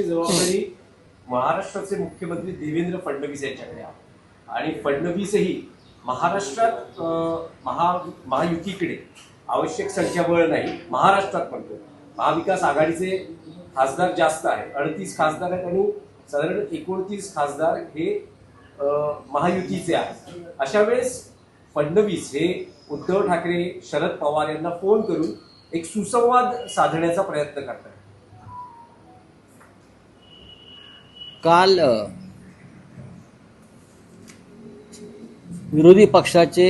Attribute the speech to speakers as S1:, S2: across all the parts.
S1: जबाबदारी महाराष्ट्राचे मुख्यमंत्री देवेंद्र फडणवीस यांच्याकडे आहे. आणि फडणवीसही महाराष्ट्रात महा महायुतीकडे आवश्यक संख्याबळ नाही. महाराष्ट्रात म्हणतो महाविकास आघाडीचे खासदार जास्त आहेत अडतीस खासदार आहेत आणि साधारण एकोणतीस खासदार हे महायुतीचे आहेत. अशा वेळेस फडणवीस हे उद्धव ठाकरे शरद पवार यांना फोन करून एक सुसंवाद साधण्याचा प्रयत्न करतात.
S2: काल विरोधी पक्षाचे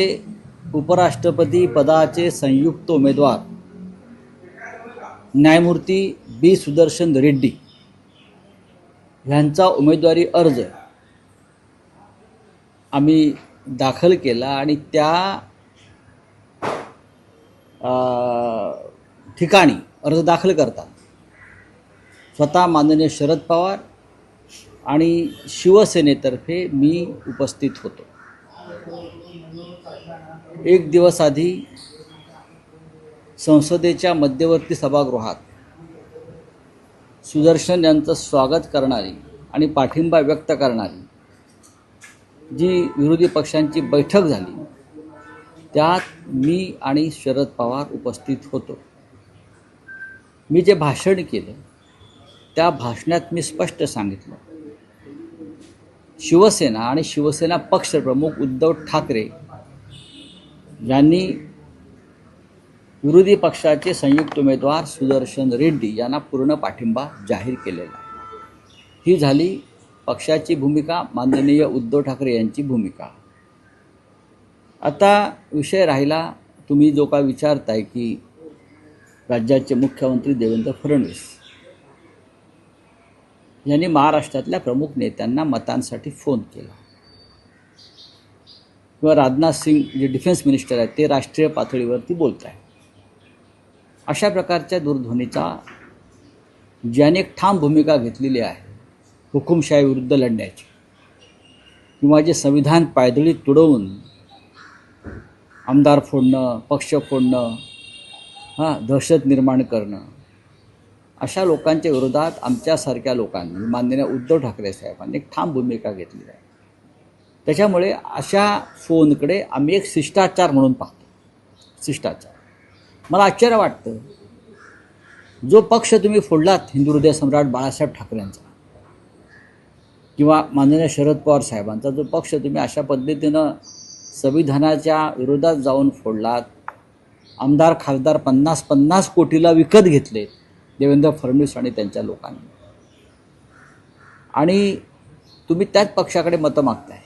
S2: उपराष्ट्रपती पदाचे संयुक्त उमेदवार न्यायमूर्ती बी सुदर्शन रेड्डी ह्यांचा उमेदवारी अर्ज आम्ही दाखल केला आणि त्या ठिकाणी अर्ज दाखल करता. स्वतः माननीय शरद पवार आणि शिवसेनेतर्फे मी उपस्थित होतो. एक दिवस आधी संसदेच्या मध्यवर्ती सभागृहात सुदर्शन यांचं स्वागत करणारी आणि पाठिंबा व्यक्त करणारी जी विरोधी पक्षांची बैठक झाली त्यात मी आणि शरद पवार उपस्थित होतो. मी जे भाषण केलं त्या भाषणात मी स्पष्ट सांगितलं. शिवसेना आणि शिवसेना पक्षप्रमुख उद्धव ठाकरे यांनी विरोधी पक्षाचे संयुक्त उमेदवार सुदर्शन रेड्डी यांना पूर्ण पाठिंबा जाहीर केलेला आहे. ही झाली पक्षाची भूमिका माननीय उद्धव ठाकरे यांची भूमिका. आता विषय राहिला तुम्ही जो काय विचारताय की राज्याचे मुख्यमंत्री देवेंद्र फडणवीस यांनी महाराष्ट्रातल्या प्रमुख नेत्यांना मतांसाठी फोन केला. किंवा राजनाथ सिंग जे डिफेन्स मिनिस्टर आहेत ते राष्ट्रीय पातळीवरती बोलत आहेत अशा प्रकारच्या दूरध्वनीचा ज्याने एक ठाम भूमिका घेतलेली आहे हुकुमशाही विरुद्ध लढण्याची किंवा जे संविधान पायदळी तुडवून आमदार फोडणं पक्ष फोडणं हां दहशत निर्माण करणं अशा लोकांच्या विरोधात आमच्यासारख्या लोकांनी माननीय उद्धव ठाकरे साहेबांनी एक ठाम भूमिका घेतली आहे. त्याच्यामुळे अशा फोनकडे आम्ही एक शिष्टाचार म्हणून पाहतो. शिष्टाचार. मला आश्चर्य वाटतं जो पक्ष तुम्ही फोडलात हिंदू हृदय सम्राट बाळासाहेब ठाकरेंचा किंवा माननीय शरद पवार साहेबांचा जो पक्ष तुम्ही अशा पद्धतीनं संविधानाच्या विरोधात जाऊन फोडलात आमदार खासदार पन्नास पन्नास कोटीला विकत घेतले देवेंद्र फडणवीस आणि त्यांच्या लोकांनी. आणि तुम्ही त्याच पक्षाकडे मतं मागताय.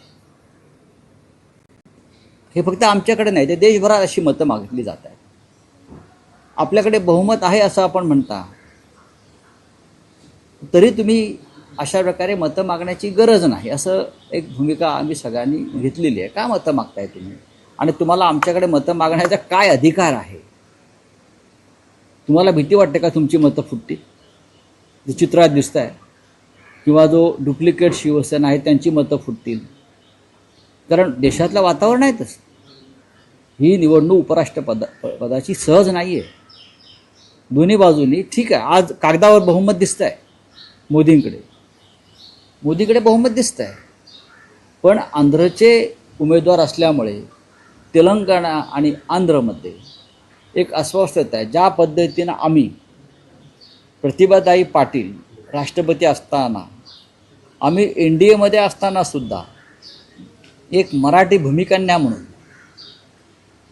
S2: हे फक्त आमच्याकडे नाही ते देशभरात अशी मतं मागितली जात आहेत आपल्याकडे बहुमत आहे असं आपण म्हणता. तरी तुम्ही अशा प्रकारे मतं मागण्याची गरज नाही असं एक भूमिका आम्ही सगळ्यांनी घेतलेली आहे. का मतं मागताय तुम्ही? आणि तुम्हाला आमच्याकडे मतं मागण्याचा काय अधिकार आहे? तुम्हाला भीती वाटते का तुमची मतं फुटतील? जे चित्रात दिसत आहे किंवा जो डुप्लिकेट शिवसेना आहे त्यांची मतं फुटतील. कारण देशातलं वातावरण आहे तसं. ही निवडणूक उपराष्ट्रपदा पदाची सहज नाही आहे दोन्ही बाजूनी ठीक आहे. आज कागदावर बहुमत दिसतं आहे मोदींकडे. मोदीकडे बहुमत दिसतं आहे पण आंध्रचे उमेदवार असल्यामुळे तेलंगणा आणि आंध्रमध्ये एक अस्वस्थता आहे. ज्या पद्धतीनं आम्ही प्रतिभाताई पाटील राष्ट्रपती असताना आम्ही एन डी एमध्ये असतानासुद्धा एक मराठी भूमिकन्या म्हणून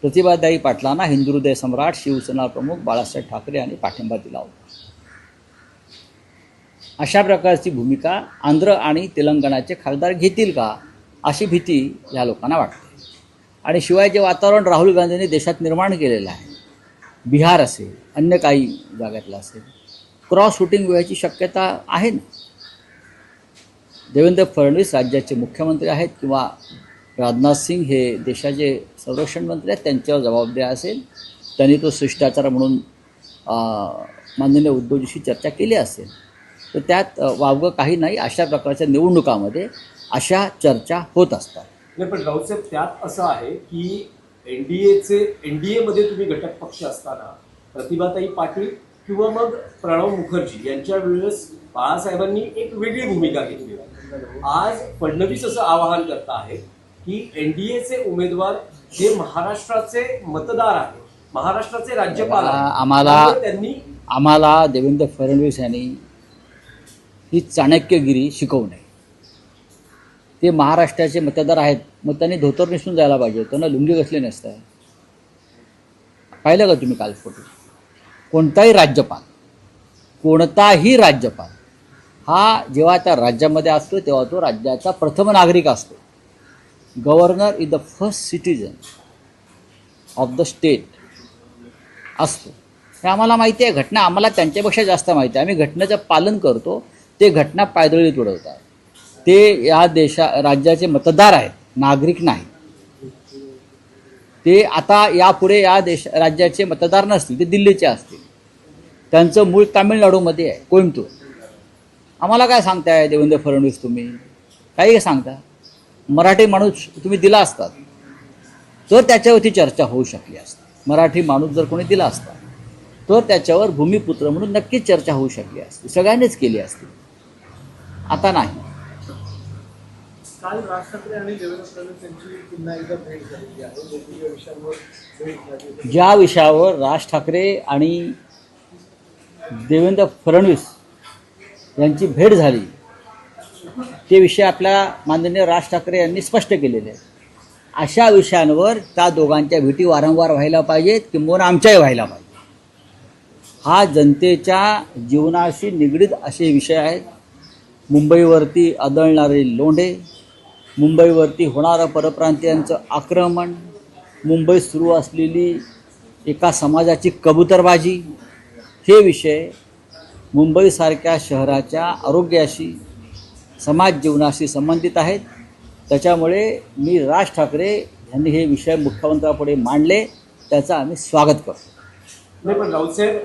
S2: प्रतिभादायी पाटलांना हिंदू हृदय सम्राट शिवसेना प्रमुख बाळासाहेब ठाकरे यांनी पाठिंबा दिला होता. अशा प्रकारची भूमिका आंध्र आणि तेलंगणाचे खासदार घेतील का अशी भीती या लोकांना वाटते. आणि शिवाय जे वातावरण राहुल गांधींनी देशात निर्माण केलेलं आहे बिहार असेल अन्य काही जागातलं असेल क्रॉस शूटिंग व्हायची शक्यता आहे ना? देवेंद्र फडणवीस राज्याचे मुख्यमंत्री आहेत किंवा राजनाथ सिंग हे देशाचे संरक्षण मंत्री आहेत त्यांच्यावर जबाबदारी असेल त्यांनी तो शिष्टाचार म्हणून माननीय उद्धवजीशी चर्चा केली असेल तर त्यात वावगं काही नाही. अशा प्रकारच्या निवडणुकामध्ये अशा चर्चा होत असतात.
S1: नाही पण राऊतसाहेब त्यात असं आहे की एनडीएचे एनडीए मध्ये तुम्ही घटक पक्ष असताना प्रतिभाताई पाटील किंवा मग प्रणव मुखर्जी यांच्या वेळेस बाळासाहेबांनी एक वेगळी भूमिका घेतली आज फडणवीस असं आवाहन करत आहेत की एनडीएचे उमेदवार हे महाराष्ट्राचे मतदार आहेत महाराष्ट्राचे राज्यपाल.
S2: आम्हाला-
S1: त्यांनी
S2: आम्हाला देवेंद्र फडणवीस यांनी ही चाणक्यगिरी शिकवू नये ते महाराष्ट्राचे मतदार आहेत मग त्यांनी धोतर नेसून जायला पाहिजे. त्यांना लुंगी कसली नसतं पाहिलं का तुम्ही काल फोटो? कोणताही राज्यपाल कोणताही राज्यपाल हा जेव्हा त्या राज्यामध्ये असतो तेव्हा तो राज्याचा प्रथम नागरिक असतो. Governor is the first citizen of the state असतो. हे आम्हाला माहिती आहे घटना आम्हाला त्यांच्यापेक्षा जास्त माहिती आहे. आम्ही घटनेचं पालन करतो ते घटना पायदळी तुडवतात ते या देशा राज्याचे मतदार आहेत. नागरिक नाही ते आता यापुढे या देश राज्याचे मतदार नसतील ते दिल्लीचे असतील. त्यांचं मूळ तामिळनाडूमध्ये आहे कोइंबतूर. आम्हाला काय सांगताय देवेंद्र फडणवीस तुम्ही? काही सांगता? मराठी माणूस तुम्ही दिला असतात तर त्याच्यावरती चर्चा होऊ शकली असती. मराठी माणूस जर कोणी दिला असता तर त्याच्यावर भूमिपुत्र म्हणून नक्कीच चर्चा होऊ शकली असती. सगळ्यांनीच केली असती. आता नाही.
S3: काल राज ठाकरे आणि देवेंद्र फडणवीस यांची पुन्हा एकदा भेट झालेली आहे. वेगवेगळ्या विषयांवर भेट झाली
S2: ज्या विषयावर राज ठाकरे आणि देवेंद्र फडणवीस यांची भेट झाली ते विषय आपल्या माननीय राज ठाकरे यांनी स्पष्ट केलेले आहेत. अशा विषयांवर त्या दोघांच्या भेटी वारंवार व्हायला पाहिजेत किंबहुना आमच्याही व्हायला पाहिजे. हा जनतेच्या जीवनाशी निगडीत असे विषय आहेत. मुंबईवरती आदळणारे लोंढे मुंबईवरती होणारं परप्रांतीयांचं आक्रमण मुंबईत सुरू असलेली एका समाजाची कबुतरबाजी हे विषय मुंबईसारख्या शहराच्या आरोग्याशी समाज जीवनाशी संबंधित आहेत. त्याच्यामुळे मी राज ठाकरे यांनी हे विषय मुख्यमंत्र्यापुढे मांडले त्याचं आम्ही स्वागत करतो.
S1: नाही पण राऊतसाहेब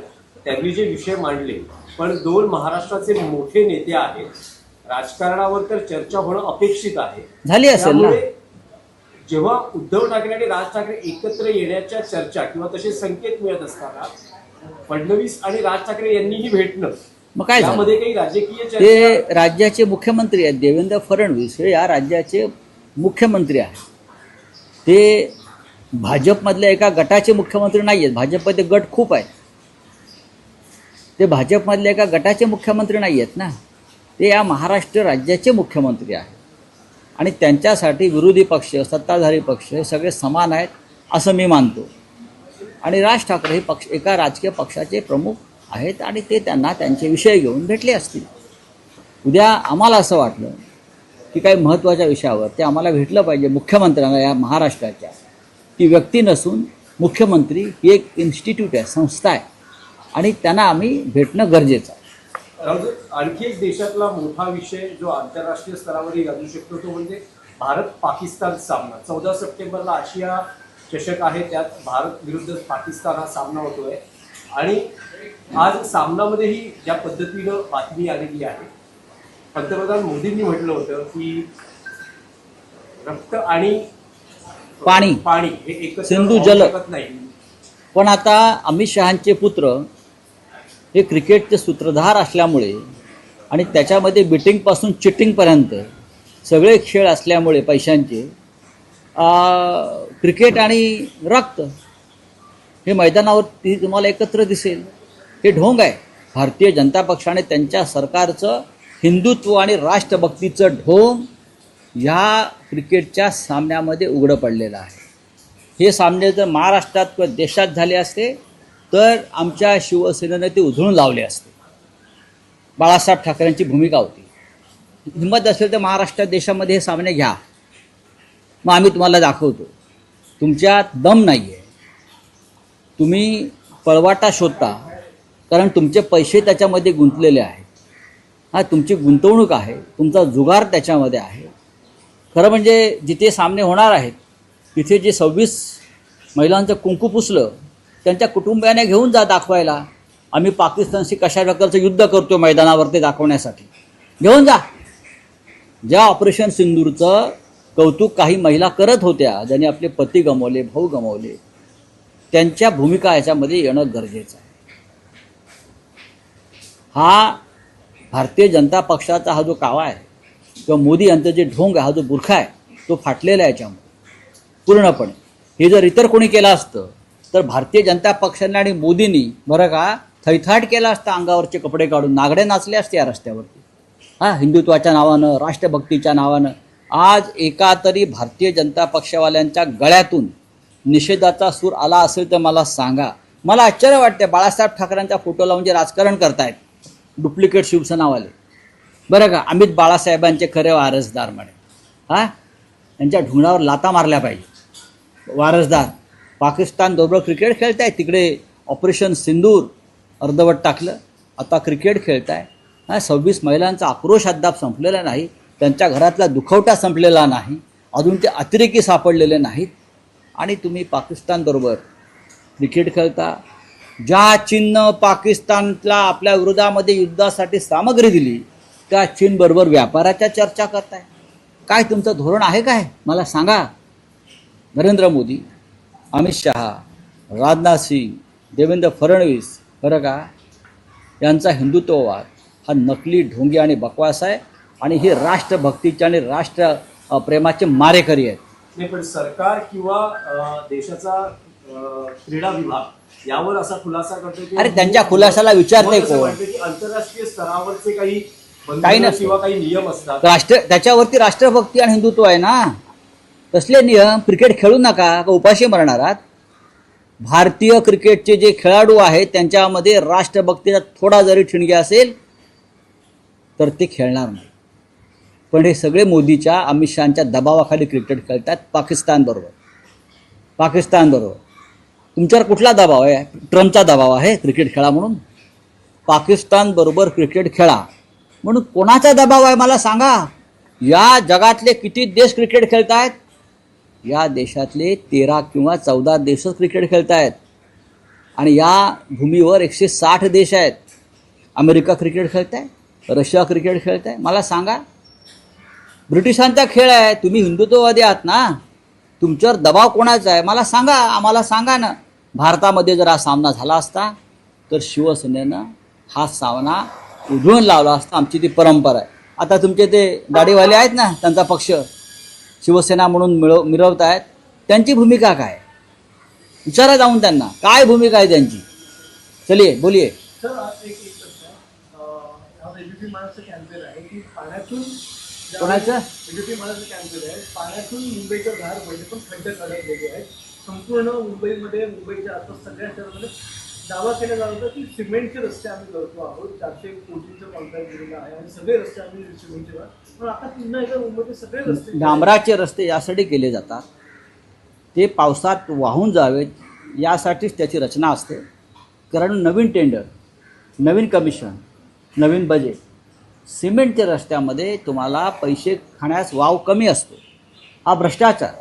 S1: त्यांनी जे विषय मांडले पण दोन महाराष्ट्राचे मोठे नेते आहेत राजकारणावर तर चर्चा होणं अपेक्षित आहे.
S2: झाली असेल ना?
S1: जेव्हा उद्धव ठाकरे आणि राज ठाकरे एकत्र येण्याच्या चर्चा किंवा तसे संकेत मिळत असताना फडणवीस आणि राज ठाकरे यांनीही भेटणं
S2: मग काय झालं?
S1: यामध्ये काही राजकीय
S2: ते राज्याचे मुख्यमंत्री आहेत देवेंद्र फडणवीस हे या राज्याचे मुख्यमंत्री आहेत. ते भाजपमधल्या एका गटाचे मुख्यमंत्री नाही आहेत भाजपमध्ये गट खूप आहेत. ते भाजपमधल्या एका गटाचे मुख्यमंत्री नाही आहेत ना? ते या महाराष्ट्र राज्याचे मुख्यमंत्री आहेत. आणि त्यांच्यासाठी विरोधी पक्ष सत्ताधारी पक्ष हे सगळे समान आहेत असं मी मानतो. आणि राज ठाकरे हे पक्ष एका राजकीय पक्षाचे प्रमुख आहेत आणि ते त्यांना त्यांचे विषय घेऊन भेटले असतील. उद्या आम्हाला असं वाटलं की काही महत्त्वाच्या विषयावर ते आम्हाला भेटलं पाहिजे मुख्यमंत्र्यांना या महाराष्ट्राच्या. ती व्यक्ती नसून मुख्यमंत्री ही एक इन्स्टिट्यूट आहे संस्था आहे. आणि त्यांना आम्ही भेटणं गरजेचं आहे.
S1: आणखी एक देशातला मोठा विषय जो आंतरराष्ट्रीय स्तरावरही गाजू शकतो तो म्हणजे भारत पाकिस्तान सामना चौदा सप्टेंबरला आशिया चषक आहे त्यात भारत विरुद्ध पाकिस्तान हा सामना होतोय आणि आज सामनामध्येही ज्या पद्धतीनं बातमी आलेली आहे पंतप्रधान मोदींनी म्हटलं होतं की रक्त आणि
S2: पाणी.
S1: पाणी हे एकत्र
S2: सिंधू जल.
S1: नाही
S2: पण आता अमित शहांचे पुत्र हे क्रिकेटचे सूत्रधार असल्यामुळे आणि त्याच्यामध्ये बिटिंगपासून चिटिंगपर्यंत सगळे खेळ असल्यामुळे पैशांचे क्रिकेट आणि रक्त हे मैदानावर ती तुम्हाला एकत्र दिसेल. हे ढोंग आहे. भारतीय जनता पक्षाने त्यांच्या सरकारचं हिंदुत्व आणि राष्ट्रभक्तीचं ढोंग ह्या क्रिकेटच्या सामन्यामध्ये उघडं पडलेलं आहे. हे सामने जर महाराष्ट्रात किंवा देशात झाले असते तर आमच्या शिवसेनेनं ते उधळून लावले असते. बाळासाहेब ठाकरेंची भूमिका होती. हिंमत असेल तर महाराष्ट्र देशामध्ये हे सामने घ्या. मग आम्ही तुम्हाला दाखवतो. तुमच्यात दम नाही आहे तुम्ही पळवाटा शोधता. कारण तुमचे पैसे त्याच्यामध्ये गुंतलेले आहेत. हा तुमची गुंतवणूक आहे. तुमचा जुगार त्याच्यामध्ये आहे. खरं म्हणजे जिथे सामने होणार आहेत तिथे जे सव्वीस महिलांचं कुंकू पुसलं त्यांच्या कुटुंबियाने घेऊन जा दाखवायला. आम्ही पाकिस्तानशी कशा प्रकारचं युद्ध करतो मैदानावर ते दाखवण्यासाठी. घेऊन जा. ज्या ऑपरेशन सिंदूरचं कौतुक काही महिला करत होत्या ज्यांनी आपले पती गमावले भाऊ गमावले त्यांच्या भूमिका याच्यामध्ये येणं गरजेचं आहे. हा भारतीय जनता पक्षाचा हा जो कावा आहे किंवा मोदी यांचा जे ढोंग आहे हा जो बुरखा आहे तो फाटलेला आहे याच्यामुळे पूर्णपणे. हे जर इतर कोणी केलं असतं तर भारतीय जनता पक्षाने आणि मोदींनी बरं का थैथाट केला असता अंगावरचे कपडे काढून नागडे नाचले असते या रस्त्यावरती. हा हिंदुत्वाच्या नावानं राष्ट्रभक्तीच्या नावानं आज एका तरी भारतीय जनता पक्षवाल्यांच्या गळ्यातून निषेधाचा सूर आला असेल तर मला सांगा. मला आश्चर्य वाटते बाळासाहेब ठाकरेंचा फोटो लावून जे म्हणजे राजकारण करतायत डुप्लिकेट शिवसेनावाले. बरं का अमित बाळासाहेबांचे खरे वारसदार म्हणे. हा? त्यांच्या ढुंगणावर लाता मारल्या पाहिजे. वारसदार. पाकिस्तान बरोबर क्रिकेट आहे तिकडे ऑपरेशन सिंदूर अर्धवट टाकलं. आता क्रिकेट खेळत हा सव्वीस महिलांचा आक्रोश अद्याप संपलेला नाही. त्यांच्या घरातला दुखवटा संपलेला नाही. अजून ते अतिरेकी सापडलेले नाहीत. आणि तुम्ही पाकिस्तानबरोबर क्रिकेट खेळता. ज्या चीननं पाकिस्तानला आपल्या विरोधामध्ये युद्धासाठी सामग्री दिली त्या चीनबरोबर व्यापाराच्या चर्चा करताय. काय तुमचं धोरण आहे काय? मला सांगा. नरेंद्र मोदी. अमित शहा राजनाथ सिंग देवेंद्र फडणवीस बरं का? यांचा हिंदुत्ववाद हा नकली ढोंगी आणि बकवास आहे आणि हे राष्ट्रभक्तीचे आणि राष्ट्र प्रेमाचे मारेकरी आहेत.
S1: नाही पण सरकार किंवा देशाचा क्रीडा विभाग यावर असा खुलासा करतो की
S2: अरे त्यांच्या खुलासाला विचारते
S1: मला असं
S2: कोण?
S1: आंतरराष्ट्रीय स्तरावरचे काही
S2: काही.
S1: किंवा काही नियम असतात?
S2: राष्ट्र त्याच्यावरती राष्ट्रभक्ती आणि हिंदुत्व आहे ना? तसले नियम क्रिकेट खेळू नका का उपाशी मरणार आहात? भारतीय क्रिकेटचे जे खेळाडू आहेत त्यांच्यामध्ये राष्ट्रभक्तीचा थोडा जरी ठिणग्या असेल तर ते खेळणार नाही. पण हे सगळे मोदीच्या अमित शहाच्या दबावाखाली क्रिकेट खेळतात पाकिस्तानबरोबर पाकिस्तानबरोबर तुमच्यावर कुठला दबाव आहे? ट्रम्पचा दबाव आहे क्रिकेट खेळा म्हणून? पाकिस्तानबरोबर क्रिकेट खेळा. म्हणून कोणाचा दबाव आहे मला सांगा? या जगातले किती देश क्रिकेट खेळत आहेत या देशातले तेरा किंवा चौदा देशच क्रिकेट खेळत आहेत आणि या भूमीवर एकशे साठ देश आहेत. अमेरिका क्रिकेट खेळत आहे रशिया क्रिकेट खेळत आहे मला सांगा ब्रिटिशांचा खेळ आहे तुम्ही हिंदुत्ववादी आहात ना? तुमच्यावर दबाव कोणाचा आहे? मला सांगा आम्हाला सांगा ना. भारतामध्ये जर हा सामना झाला असता तर शिवसेनेनं हा सामना उधळून लावला असता. आमची ती परंपरा आहे. आता तुमचे ते गाडीवाले आहेत ना त्यांचा पक्ष. शिवसेना म्हणून मिळव मिरवत आहेत. त्यांची भूमिका काय? विचारा जाऊन त्यांना. काय भूमिका आहे त्यांची? चलिये बोलिये. कोणाचं?
S3: म्हणजे मुंबईच्या आसपास सगळ्या शहरामध्ये दावा केला जात होता की सिमेंटचे रस्ते आम्ही करतो आहोत चारशे कोटीचं कॉन्ट्रॅक्ट दिलेलं आहे आणि सगळे रस्ते आम्ही सिमेंटचे पण आता पुन्हा एकदा मुंबईचे सगळे रस्ते
S2: डांबराचे रस्ते यासाठी केले जातात. ते पावसात वाहून जावेत यासाठीच त्याची रचना असते. कारण नवीन टेंडर नवीन कमिशन नवीन बजेट सिमेंटच्या रस्त्यामध्ये तुम्हाला पैसे खाण्यास वाव कमी असतो. हा भ्रष्टाचार.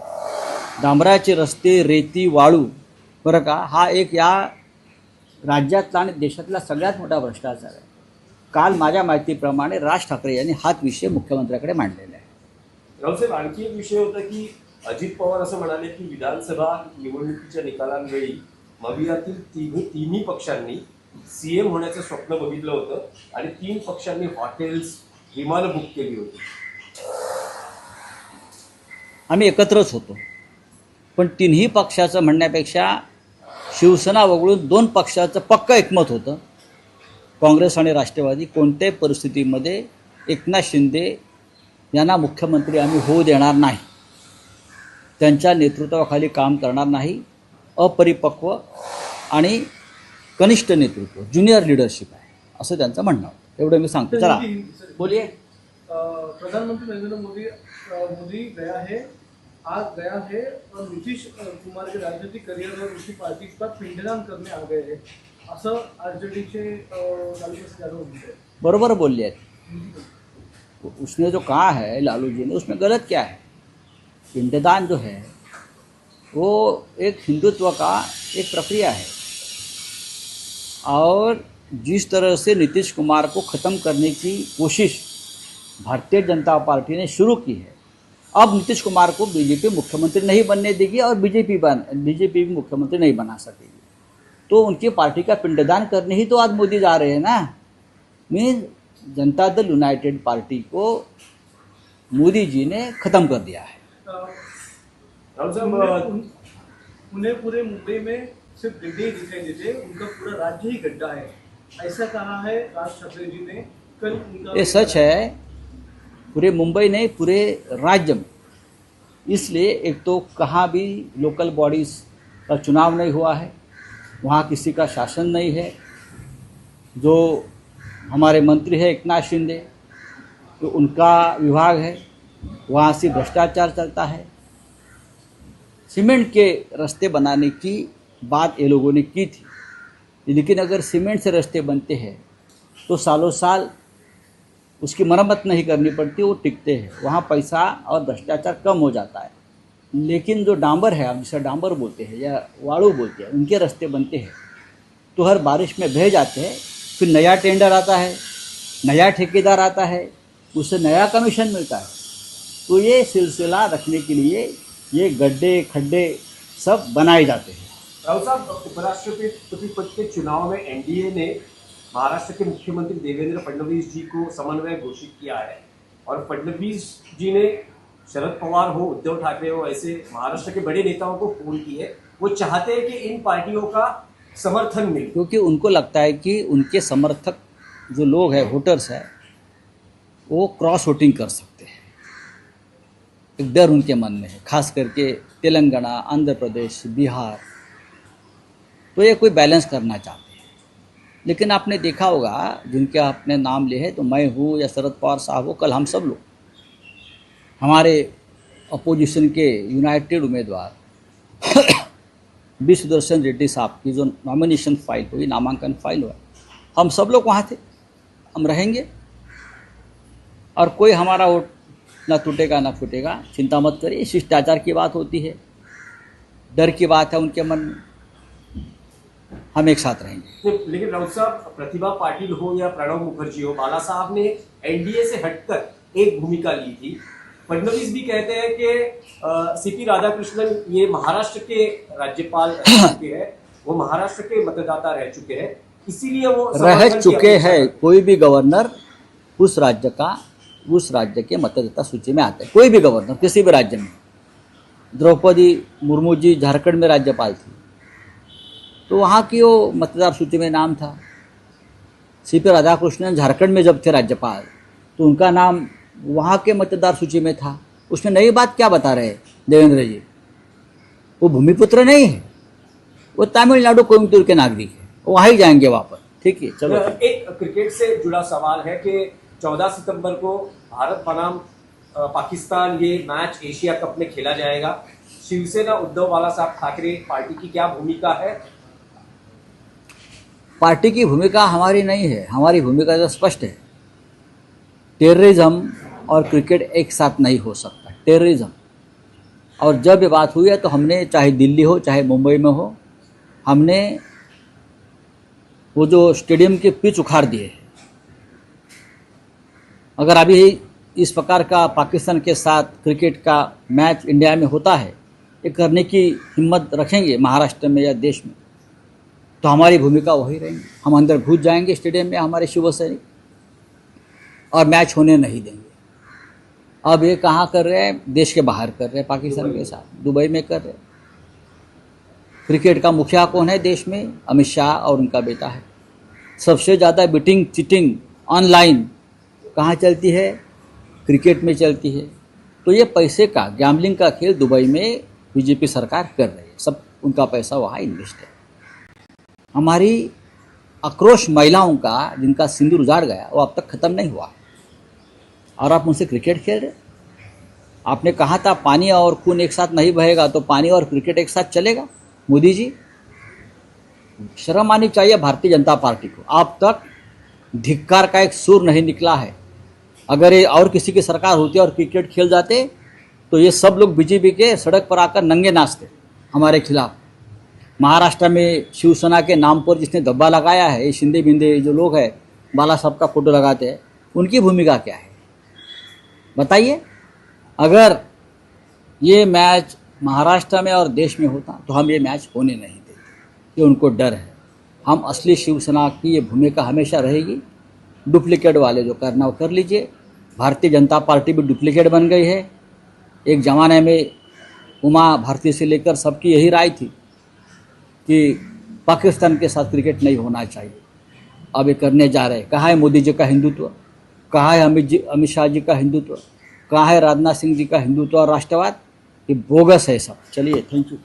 S2: डांबराचे रस्ते रेती वाळू बरं का? हा एक या राज्यातला आणि देशातला सगळ्यात मोठा भ्रष्टाचार आहे. काल माझ्या माहितीप्रमाणे राज ठाकरे यांनी हाच विषय मुख्यमंत्र्याकडे मांडलेला आहे.
S1: रावसाहेब आणखी एक विषय होता की अजित पवार असं म्हणाले की विधानसभा निवडणुकीच्या निकालांवेळी मवियातील तिन्ही तिन्ही पक्षांनी सीएम होण्याचं स्वप्न बघितलं होतं आणि तीन पक्षांनी हॉटेल्स विमानं बुक केली होती.
S2: आम्ही एकत्रच होतो. पण तिन्ही पक्षाचं म्हणण्यापेक्षा शिवसेना वगळून दोन पक्षाचं पक्क एकमत होतं. काँग्रेस आणि राष्ट्रवादी कोणत्याही परिस्थितीमध्ये एकनाथ शिंदे यांना मुख्यमंत्री आम्ही होऊ देणार नाही. त्यांच्या नेतृत्वाखाली काम करणार नाही. अपरिपक्व आणि कनिष्ठ नेतृत्व ज्युनियर लिडरशिप आहे असं त्यांचं म्हणणं होतं. एवढं मी सांगतो. चला बोलिये.
S3: प्रधानमंत्री नरेंद्र मोदी मोदी गया है आज गया है और नीतीश कुमार के राजनीतिक करियर और उनकी पार्टी का पिंडदान करने आ गए हैं। असं आरजेडीचे लालू प्रसाद यादव म्हणते
S2: बरोबर बोलले आहेत उसने जो कहा है लालू जी ने, उसमें गलत क्या है? पिंडदान जो है, वो एक हिंदुत्व का एक प्रक्रिया है। और जिस तरह से नीतीश कुमार को ख़त्म करने की कोशिश भारतीय जनता पार्टी ने शुरू की है अब नीतीश कुमार को बीजेपी मुख्यमंत्री नहीं बनने देगी और बीजेपी बन बीजेपी भी मुख्यमंत्री नहीं बना सकेगी। तो उनकी पार्टी का पिंडदान करने ही तो आज मोदी जा रहे हैं ना। मीन जनता दल यूनाइटेड पार्टी को मोदी जी ने ख़त्म कर दिया है।
S3: उन्हें- उन- उन्हें पूरे मुंबई में सिर्फ़ गड्ढे ही दिखाई देते उनका पूरा राज्य ही गड्ढा है। ऐसा कहा है राज ठाकरे जी ने। कल उनका
S2: ये सच है पूरे मुंबई नहीं, पूरे राज्य में। इसलिए एक तो कहाँ भी लोकल बॉडीज़ का चुनाव नहीं हुआ है, वहाँ किसी का शासन नहीं है। जो हमारे मंत्री है एकनाथ शिंदे तो उनका विभाग है, वहाँ से भ्रष्टाचार चलता है। सीमेंट के रास्ते बनाने की बात ये लोगों ने की थी। लेकिन अगर सीमेंट से रास्ते बनते हैं तो सालों साल उसकी मरम्मत नहीं करनी पड़ती, वो टिकते हैं। वहाँ पैसा और भ्रष्टाचार कम हो जाता है। लेकिन जो डांबर है, हम जिसे डांबर बोलते हैं या वाड़ू बोलते हैं, उनके रास्ते बनते हैं। तो हर बारिश में बह जाते हैं, फिर नया टेंडर आता है, नया ठेकेदार आता है, उससे नया कमीशन मिलता है। तो ये सिलसिला रखने के लिए ये गड्ढे खड्डे सब बनाए जाते हैं।
S1: राहुल साहब, उपराष्ट्रपति पद के चुनाव में एनडीए ने महाराष्ट्र के मुख्यमंत्री देवेंद्र फडणवीस जी को समन्वय घोषित किया है और फडणवीस जी ने शरद पवार हो, उद्धव ठाकरे हो, ऐसे महाराष्ट्र के बड़े नेताओं को फ़ोन की है वो चाहते हैं कि इन पार्टियों का समर्थन मिले।
S2: क्योंकि उनको लगता है कि उनके समर्थक जो लोग हैं वोटर्स हैं, वो क्रॉस वोटिंग कर सकते हैं। एक डर उनके मन में है, खास करके तेलंगाना, आंध्र प्रदेश, बिहार। तो ये कोई बैलेंस करना चाहते लेकिन आपने देखा होगा, जिनके आपने नाम लिए हैं तो मैं हूँ या शरद पवार साहब हो, कल हम सब लोग, हमारे अपोजिशन के यूनाइटेड उम्मीदवार बी सुदर्शन रेड्डी साहब की जो नॉमिनेशन फ़ाइल हुई, नामांकन फ़ाइल हुआ, हम सब लोग वहाँ थे, हम रहेंगे, और कोई हमारा वोट ना टूटेगा, ना फूटेगा, चिंता मत करिए, शिष्टाचार की बात होती है, डर की बात है उनके मन में। हम एक साथ रहेंगे।
S1: तो लेकिन राउत साहब प्रतिभा पाटिल हो या प्रणब मुखर्जी हो बाला साहब ने एनडीए से हटकर एक भूमिका ली थी। फडनवीस भी कहते हैं कि सीपी राधाकृष्णन ये महाराष्ट्र के राज्यपाल रह चुके हैं वो महाराष्ट्र के मतदाता रह चुके हैं इसीलिए वो
S2: रह चुके हैं। कोई भी गवर्नर उस राज्य का उस राज्य के मतदाता सूची में आते हैं। कोई भी गवर्नर किसी भी राज्य में। द्रौपदी मुर्मू जी झारखंड में राज्यपाल थी। तो वहाँ की वो मतदार सूची में नाम था। सी पी राधाकृष्णन झारखंड में जब थे राज्यपाल तो उनका नाम वहाँ के मतदार सूची में था। उसमें नई बात क्या बता रहे देवेंद्र जी? वो भूमिपुत्र नहीं है। वो तमिलनाडु कोयम्बतूर के नागरिक है। वहाँ ही जाएँगे वापस। ठीक है, चलो।
S1: एक क्रिकेट से जुड़ा सवाल है कि 14 सितंबर को भारत बनाम पाकिस्तान ये मैच एशिया कप में खेला जाएगा। शिवसेना उद्धव बाला साहब ठाकरे पार्टी की क्या भूमिका है?
S2: पार्टी की भूमिका हमारी नहीं है, हमारी भूमिका तो स्पष्ट है। टेररिज्म और क्रिकेट एक साथ नहीं हो सकता टेररिज्म और जब ये बात हुई है तो हमने, चाहे दिल्ली हो, चाहे मुंबई में हो, हमने वो जो स्टेडियम के पिच उखाड़ दिए अगर अभी इस प्रकार का पाकिस्तान के साथ क्रिकेट का मैच इंडिया में होता है, ये करने की हिम्मत रखेंगे महाराष्ट्र में या देश में। तो हमारी भूमिका वही रहेंगी। हम अंदर घुस जाएँगे स्टेडियम में हमारे शिव सैनिक। और मैच होने नहीं देंगे। अब ये कहाँ कर रहे हैं? देश के बाहर कर रहे हैं पाकिस्तान के साथ। दुबई में कर रहे हैं। क्रिकेट का मुखिया कौन है देश में? अमित शाह और उनका बेटा है। सबसे ज़्यादा बिटिंग चिटिंग ऑनलाइन कहाँ चलती है? क्रिकेट में चलती है। तो ये पैसे का गैम्बलिंग का खेल दुबई में बीजेपी सरकार कर रही है। सब उनका पैसा वहाँ इन्वेस्ट है। हमारी आक्रोश महिलाओं का, जिनका सिंदूर उजाड़ गया, वो अब तक ख़त्म नहीं हुआ। और आप उनसे क्रिकेट खेल रहे आपने कहा था पानी और खून एक साथ नहीं बहेगा तो पानी और क्रिकेट एक साथ चलेगा? मोदी जी, शर्म आनी चाहिए भारतीय जनता पार्टी को। अब तक धिक्कार का एक सुर नहीं निकला है। अगर ये और किसी की सरकार होती और क्रिकेट खेल जाते तो ये सब लोग बीजेपी के सड़क पर आकर नंगे नाचते, हमारे खिलाफ। महाराष्ट्र में शिवसेना के नाम पर जिसने धब्बा लगाया है, ये शिंदे बिंदे जो लोग हैं, बाला साहब का फ़ोटो लगाते हैं, उनकी भूमिका क्या है? बताइए। अगर ये मैच महाराष्ट्र में और देश में होता तो हम ये मैच होने नहीं देते। ये उनको डर है। हम असली शिवसेना की ये भूमिका हमेशा रहेगी। डुप्लीकेट वाले जो करना, वो कर लीजिए। भारतीय जनता पार्टी भी डुप्लीकेट बन गई है। एक ज़माने में उमा भारती से लेकर सबकी यही राय थी। कि पाकिस्तान के साथ क्रिकेट नहीं होना चाहिए। अब ये करने जा रहे हैं। कहाँ है मोदी जी का हिंदुत्व? कहाँ है अमित जी, अमित शाह जी का हिंदुत्व? कहाँ है राजनाथ सिंह जी का हिंदुत्व और राष्ट्रवाद? ये बोगस है सब। चलिए थैंक यू